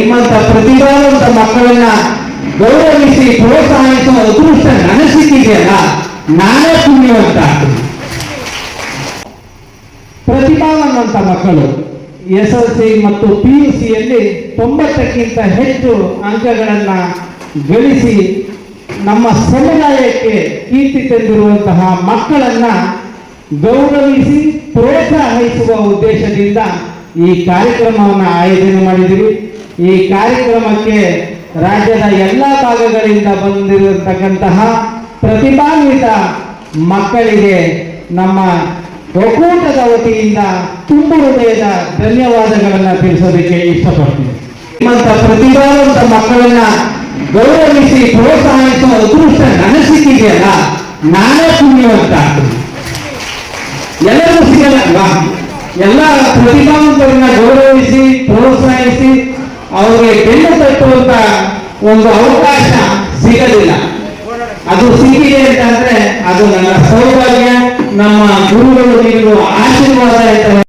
ನಿಮ್ಮಂತ ಪ್ರತಿಭಾವಂತ ಮಕ್ಕಳನ್ನ ಗೌರವಿಸಿ ಪ್ರೋತ್ಸಾಹಿಸುವ ಅದೃಷ್ಟ ನನಗೆ ಸಿಕ್ಕಿದೆಯಲ್ಲ ನಾನೇ ಪುಣ್ಯವಂತ ಪ್ರತಿಭಾವಂತ ಮಕ್ಕಳು, ಎಸ್ ಎಲ್ ಸಿ ಮತ್ತು ಪಿ ಯು ಸಿಯಲ್ಲಿ ತೊಂಬತ್ತಕ್ಕಿಂತ ಹೆಚ್ಚು ಅಂಕಗಳನ್ನು ಗಳಿಸಿ ನಮ್ಮ ಸಮುದಾಯಕ್ಕೆ ಕೀರ್ತಿ ತಂದಿರುವಂತಹ ಮಕ್ಕಳನ್ನ ಗೌರವಿಸಿ ಪ್ರೋತ್ಸಾಹಿಸುವ ಉದ್ದೇಶದಿಂದ ಈ ಕಾರ್ಯಕ್ರಮವನ್ನು ಆಯೋಜನೆ ಮಾಡಿದ್ದೀವಿ. ಈ ಕಾರ್ಯಕ್ರಮಕ್ಕೆ ರಾಜ್ಯದ ಎಲ್ಲ ಭಾಗಗಳಿಂದ ಬಂದಿರತಕ್ಕಂತಹ ಪ್ರತಿಭಾನ್ವಿತ ಮಕ್ಕಳಿಗೆ ನಮ್ಮ ಒಕ್ಕೂಟದ ವತಿಯಿಂದ ತುಂಬ ಹೃದಯದ ಧನ್ಯವಾದಗಳನ್ನು ತಿಳಿಸೋದಕ್ಕೆ ಇಷ್ಟಪಡ್ತೀನಿ. ನಿಮ್ಮಂತ ಪ್ರತಿಭಾವಂತ ಮಕ್ಕಳನ್ನ ಗೌರವಿಸಿ ಪ್ರೋತ್ಸಾಹಿಸುವ ಅದೃಷ್ಟ ನನಸಿಕ್ಕಿದೆಯಲ್ಲ ಸಿಕ್ಕಿದೆಯಲ್ಲ ನಾನೇ ಪುಣ್ಯವಂತ ಎಲ್ಲರಿಗೂ ಸಿಗಲ್ಲ, ಎಲ್ಲ ಪ್ರತಿಭಾವಂತರನ್ನ ಗೌರವಿಸಿ, ಪ್ರೋತ್ಸಾಹಿಸಿ ಅವರಿಗೆ ಬೆನ್ನು ತಟ್ಟುವಂತ ಒಂದು ಅವಕಾಶ ಸಿಗಲಿಲ್ಲ. ಅದು ಸಿಕ್ಕಿದೆ ಅಂತಂದ್ರೆ ಅದು ನನ್ನ ಸೌಭಾಗ್ಯ, ನಮ್ಮ ಗುರುಗಳು ನೀಡುವ ಆಶೀರ್ವಾದ ಅಂತ